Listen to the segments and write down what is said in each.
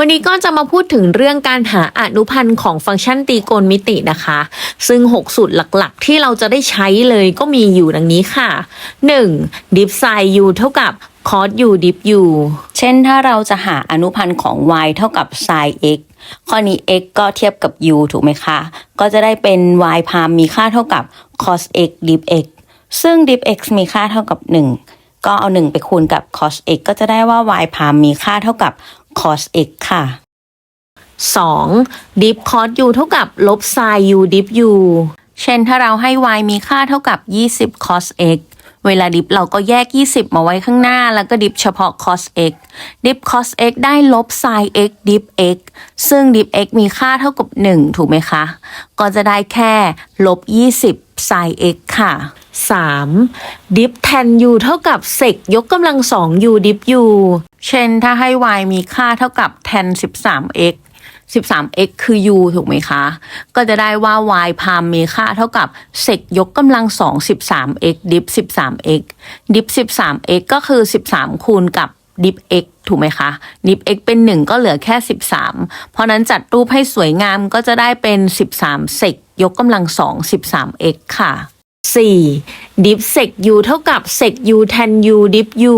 วันนี้ก็จะมาพูดถึงเรื่องการหาอนุพันธ์ของฟังก์ชันตรีโกณมิตินะคะ ซึ่ง 6 สูตรหลักๆ ที่เราจะได้ใช้เลยก็มีอยู่ดังนี้ค่ะ 1. dip sin u เท่ากับ cos u dip u เช่นถ้าเราจะหาอนุพันธ์ของ y เท่ากับ sin x ข้อนี้ x ก็เทียบกับ u ถูกไหมคะ ก็จะได้เป็น y พามมีค่าเท่ากับ cos x dip x ซึ่ง dip x มีค่าเท่ากับ 1 ก็เอา 1 ไปคูณกับ cos x ก็จะได้ว่า y พามมีค่าเท่ากับ cos x ค่ะ 2. dip cos u เท่ากับลบ sin u dip u เช่นถ้าเราให้ y มีค่าเท่ากับ 20 cos x เวลาดิฟเราก็แยก 20 มาไว้ข้างหน้า แล้วก็ดิฟเฉพาะ cos x ดิฟ cos x ได้ลบ sin x ดิฟ x ซึ่งดิฟ x มีค่าเท่ากับ 1 ถูกไหมคะ ก็จะได้แค่ลบ 20 sin x ค่ะ 3. dip tan u เท่ากับ sec ยกกำลัง2 u dip u เช่นถ้าให้ y มีค่าเท่ากับ tan 13x 13x คือ u ถูกไหมคะ ก็จะได้ว่า y พามมีค่าเท่ากับ sec ยกกำลัง2 13x dip 13x dip 13x ก็คือ 13 คูณกับ dip x ถูกไหมคะ dip x เป็น 1 ก็เหลือแค่ 13 เพราะนั้นจัดรูปให้สวยงามก็จะได้เป็น 13 sec ยกกำลัง2 13x ค่ะ 4. dip sec u เท่ากับ sec u tan u dip u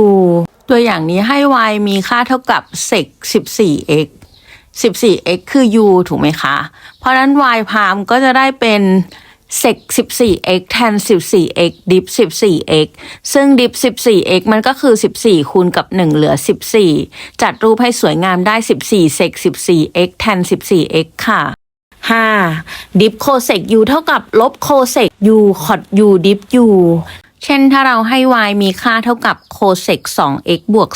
ตัวอย่างนี้ให้ y มีค่าเท่ากับ sec 14x 14x คือ u ถูกไหมคะ เพราะนั้น y พามก็จะได้เป็น sec 14x tan 14x dip 14x ซึ่ง dip 14x มันก็คือ 14 คูณกับ 1 เหลือ 14 จัดรูปให้สวยงามได้ 14 sec 14x tan 14x ค่ะ 5. dip cosec u เท่ากับลบ cosec u cot u dip u เช่นถ้าเราให้ y มีค่าเท่ากับ cosec 2x บวก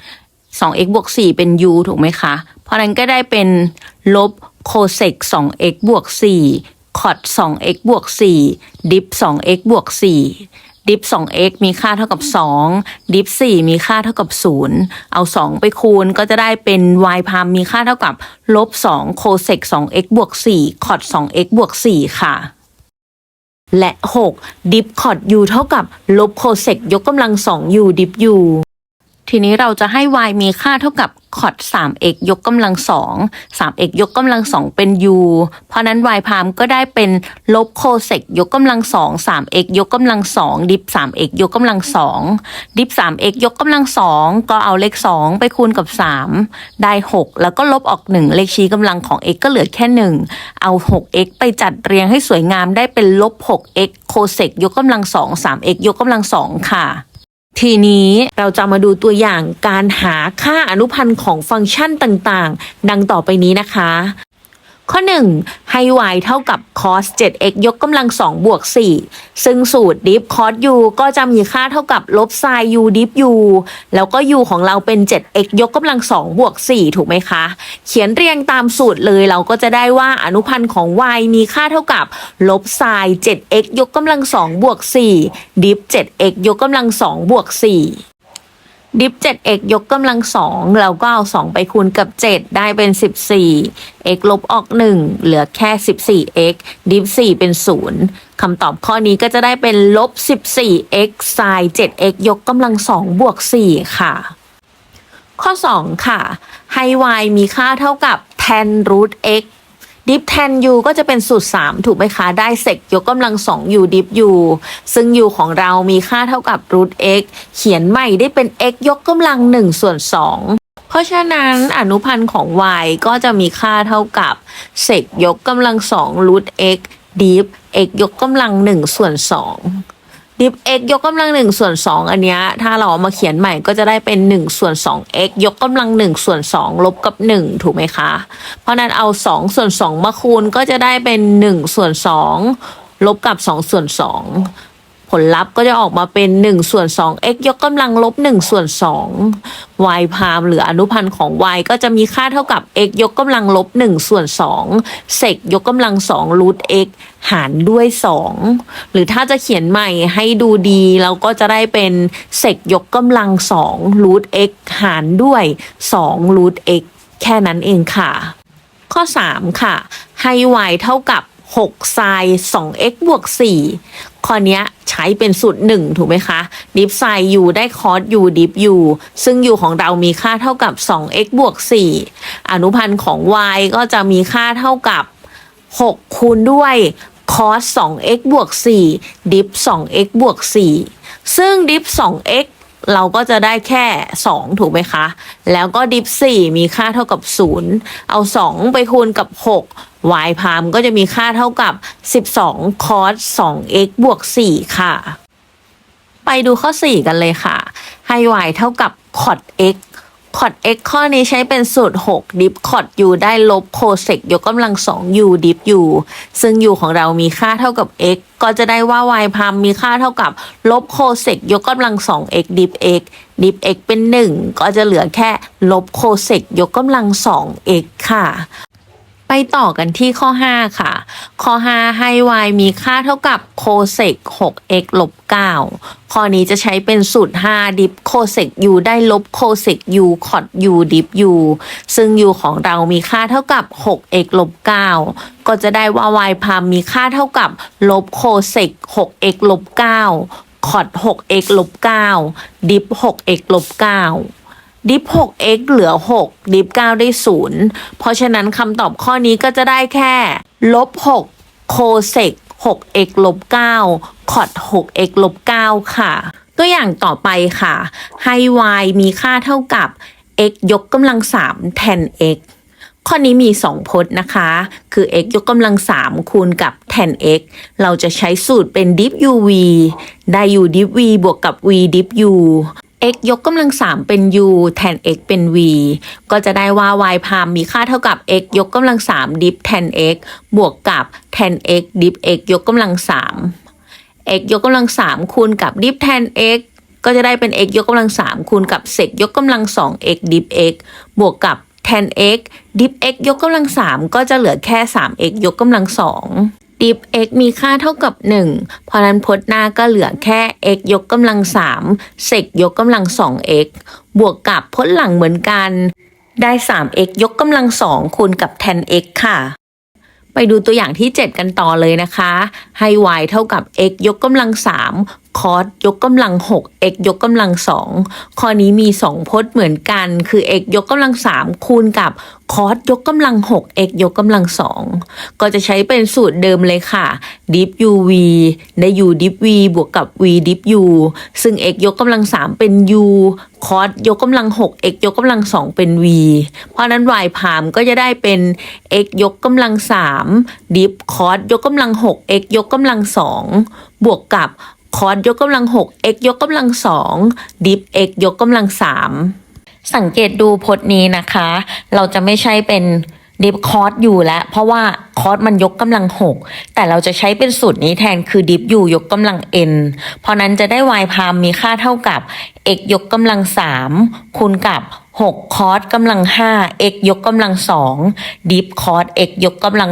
4 2x บวก 4 เป็น u ถูกไหมคะ เพราะนั้นก็ได้เป็นลบ cosec 2x บวก4 cot 2x บวก4 dip 2x บวก 4 dip 2x มีค่าเท่ากับ2 dip 4มีค่าเท่ากับ 0 เอา 2 ไปคูณก็จะได้เป็น y พามมีค่าเท่ากับลบ2 cosec 2x บวก4 cot 2x บวก4ค่ะ และ 6. dip cot u เท่ากับลบ cosec ยกกำลัง2 u dip u ทีนี้เราจะให้ y มีค่าเท่ากับ cot 3x ยกกำลัง2 3x ยกกำลัง2เป็น u เพราะนั้น y พามก็ได้เป็นลบ cosec ยกกำลัง2 3x ยกกำลัง2ดิฟ 3x ยกกำลัง2ดิฟ 3x ยกกำลัง2ก็เอาเลข 2 ไปคูณกับ 3 ได้ 6 แล้วก็ลบออก 1 เลขชี้กำลังของ x ก็เหลือแค่ 1 เอา 6x ไปจัดเรียงให้สวยงามได้เป็นลบ 6x cosec ยกกำลัง2 3x ยกกำลัง2ค่ะ ทีนี้เราจะมาดูตัวอย่างการหาค่าอนุพันธ์ของฟังก์ชันต่าง ๆ ดังต่อไปนี้นะคะ ข้อ 1 ให้ y เท่ากับ cos 7x ยกกำลัง 2 บวก 4 ซึ่งสูตร dip cos u ก็จะมีค่าเท่ากับลบ sin u dip u แล้วก็ u ของเราเป็น 7x ยกกำลัง 2 บวก 4 ถูกไหมคะ เขียนเรียงตามสูตรเลยเราก็จะได้ว่าอนุพันธ์ของ y มีค่าเท่ากับลบ sin 7x ยกกำลัง 2 บวก 4 dip 7x ยกกำลัง 2 บวก 4 ดิฟ 7x ยกกำลังสองเราก็เอา 2 ไปคูณกับ 7 ได้เป็น 14 x ลบออก 1 เหลือแค่ 14x ดิฟ 4 เป็น 0คำตอบข้อนี้ก็จะได้เป็นลบ 14x sin 7x ยกกำลังสองบวก 4 ค่ะ ข้อ 2 ค่ะ ให้ y มีค่าเท่ากับ tan root x ดิฟแทน u ก็จะเป็นสูตร 3 ถูกไหมคะ ได้เซกยกกำลัง2 u ดิฟ u ซึ่ง u ของเรามีค่าเท่ากับ root x เขียนใหม่ได้เป็น x ยกกำลัง 1 ส่วน2เพราะฉะนั้นอนุพันธ์ของ y ก็จะมีค่าเท่ากับเศกยกกำลัง2 root x ดิฟ x ยกกำลัง1ส่วน2 ดิฟ x ยกกำลังหนึ่งส่วนสองอันเนี้ยถ้าเราเอามาเขียนใหม่ก็จะได้เป็นหนึ่งส่วนสอง x ยกกำลังหนึ่งส่วนสองลบกับหนึ่งถูกไหมคะ เพราะนั้นเอาสองส่วนสองมาคูณก็จะได้เป็นหนึ่งส่วนสองลบกับสองส่วนสอง ผลลัพธ์ก็จะออกมาเป็น1ส่วน2 x ยกกำลังลบ1ส่วน2 y พามหรืออนุพันธ์ของ y ก็จะมีค่าเท่ากับ x ยกกำลังลบ1ส่วน2เศษยกกำลัง2รูท x หารด้วย 2 หรือถ้าจะเขียนใหม่ให้ดูดีเราก็จะได้เป็นเศษยกกำลัง2รูท x หารด้วย2รูท x แค่นั้นเองค่ะ ข้อ 3 ค่ะ ให้ y เท่ากับ6 sin 2x บวก 4 ข้อเนี้ยใช้เป็นสูตรหนึ่งถูกไหมคะ ดิฟไซยูได้คอสยูดิฟยูซึ่งยูของเรามีค่าเท่ากับ 2x บวก 4 อนุพันธ์ของ y ก็จะมีค่าเท่ากับ 6 คูณด้วยคอส 2x บวก 4 ดิฟ 2x บวก 4 ซึ่งดิฟ 2x เราก็จะได้แค่ 2 ถูกไหมคะ แล้วก็ดิฟ4มีค่าเท่ากับ 0 เอา 2 ไปคูณกับ 6 y พามก็จะมีค่าเท่ากับ 12 cos 2x บวก 4 ค่ะ ไปดูข้อ 4 กันเลยค่ะ ให้ y เท่ากับ cot x คอร์ด x ข้อนี้ใช้เป็นสูตร 6 ดิฟคอร์ด u ได้ลบโคเซกยกกำลัง 2 u ดิฟ u ซึ่ง u ของเรามีค่าเท่ากับ x ก็จะได้ว่า y พามมีค่าเท่ากับ ลบโคเซกยกกำลัง 2x ดิฟ x ดิฟ x เป็น 1 ก็จะเหลือแค่ ลบโคเซกยกกำลัง 2x ค่ะ ไปต่อกันที่ข้อ 5 ค่ะ ข้อ 5 ให้ y มีค่าเท่ากับ cosec 6x ลบ 9 ข้อนี้จะใช้เป็นสูตร 5 ดิฟ cosec u ได้ลบ cosec u cot u ดิฟ u ซึ่ง u ของเรามีค่าเท่ากับ 6x ลบ 9 ก็จะได้ว่า y พามมีค่าเท่ากับลบ cosec 6x ลบ9 cot 6x ลบ 9 ดิฟ 6x ลบ 9 ดิฟ 6x เหลือ 6 ดิฟ 9 ได้ 0 เพราะฉะนั้นคำตอบข้อนี้ก็จะได้แค่ลบ 6 โคเซก 6x ลบ 9 คอด 6x ลบ 9 ค่ะ ตัวอย่างต่อไปค่ะ ให้ y มีค่าเท่ากับ x ยกกำลัง 3 แทน x ข้อนี้มี 2 พจน์นะคะ คือ x ยกกำลัง 3 คูณกับ tan x เราจะใช้สูตรเป็น div uv ได้ u div v บวกกับ v div u x ยกกำลัง3เป็น u แทน x เป็น v ก็จะได้ว่า y พามมีค่าเท่ากับ x ยกกำลัง3ดิฟ tan x บวกกับ tan x ดิฟ x ยกกำลัง3 x ยกกำลัง3คูณกับดิฟ tan x ก็จะได้เป็น x ยกกำลัง3คูณกับ sec ยกกำลัง2 x ดิฟ x บวกกับ tan x ดิฟ x ยกกำลัง3ก็จะเหลือแค่ 3x ยกกำลัง2 ดิฟ x มีค่าเท่ากับ 1 เพราะนั้นพจน์หน้าก็เหลือแค่ x ยกกำลัง3เศกยกกำลัง 2x บวกกับพจน์หลังเหมือนกัน ได้ 3x ยกกำลัง 2 คูณกับ tan x ค่ะ ไปดูตัวอย่างที่ 7 กันต่อเลยนะคะ ให้ y เท่ากับ x ยกกำลัง3 cos ยกกำลัง 6 x ยกกำลัง 2 ข้อนี้มี 2 พจน์เหมือนกัน คือ x ยกกำลัง 3 คูณกับ cos ยกกำลัง 6 x ยกกำลัง 2 ก็จะใช้เป็นสูตรเดิมเลยค่ะ div uv ได้ u div v บวกกับ v div u ซึ่ง x ยกกำลัง 3 เป็น u cos ยกกำลัง 6 x ยกกำลัง 2 เป็น v เพราะนั้น y พามก็จะได้เป็น x ยกกำลัง3 div cos ยกกำลัง 6 x ยกกำลัง 2 บวกกับ cos ยกกำลัง 6 x ยกกำลัง2 div x ยกกำลัง 3 สังเกตดูพจน์นี้นะคะ เราจะไม่ใช่เป็นดิฟคอร์สอยู่แล้ว เพราะว่าคอร์สมันยกกำลัง 6 แต่เราจะใช้เป็นสูตรนี้แทนคือดิฟอยู่ยกกำลัง n เพราะนั้นจะได้ y พามมีค่าเท่ากับ x ยกกำลัง 3 คูณกับ6คอร์สกำลัง 5 x ยกกำลัง 2 ดิฟคอร์ส x ยกกำลัง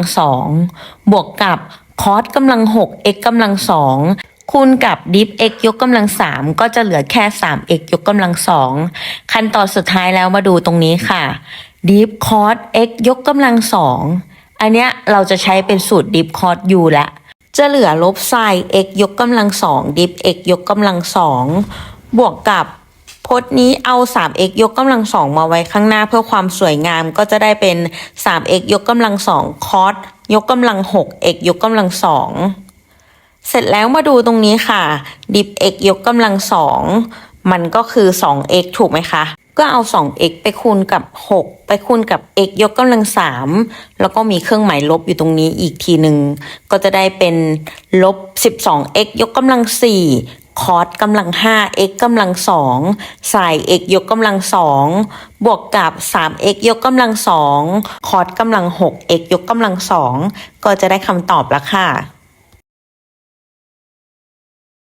2 บวกกับคอร์สกำลัง 6 x กำลัง 2 คูณกับดิฟ x ยกกำลัง3ก็จะเหลือแค่ 3x ยกกำลัง2ขั้นตอนสุดท้ายแล้วมาดูตรงนี้ค่ะดิฟคอร์ส x ยกกำลัง2อันเนี้ยเราจะใช้เป็นสูตรดิฟคอร์ส u ละจะเหลือลบไซน์ x ยกกำลัง2ดิฟ x ยกกำลัง2บวกกับพจน์นี้เอา 3x ยกกำลัง2มาไว้ข้างหน้าเพื่อความสวยงามก็จะได้เป็น 3x ยกกำลัง2คอร์สยกกำลัง 6x ยกกำลัง2 เสร็จแล้วมาดูตรงนี้ค่ะ ดิฟ x ยกกำลัง2มันก็คือ 2x ถูกไหมคะ ก็เอา 2x ไปคูณกับ 6 ไปคูณกับ x ยกกำลัง3แล้วก็มีเครื่องหมายลบอยู่ตรงนี้อีกทีหนึ่ง ก็จะได้เป็นลบ 12x ยกกำลัง4คอสกำลัง 5 x กำลัง2ใส่ x ยกกำลัง2บวกกับ 3x ยกกำลัง2คอสกำลัง 6 x ยกกำลัง2ก็จะได้คำตอบแล้วค่ะ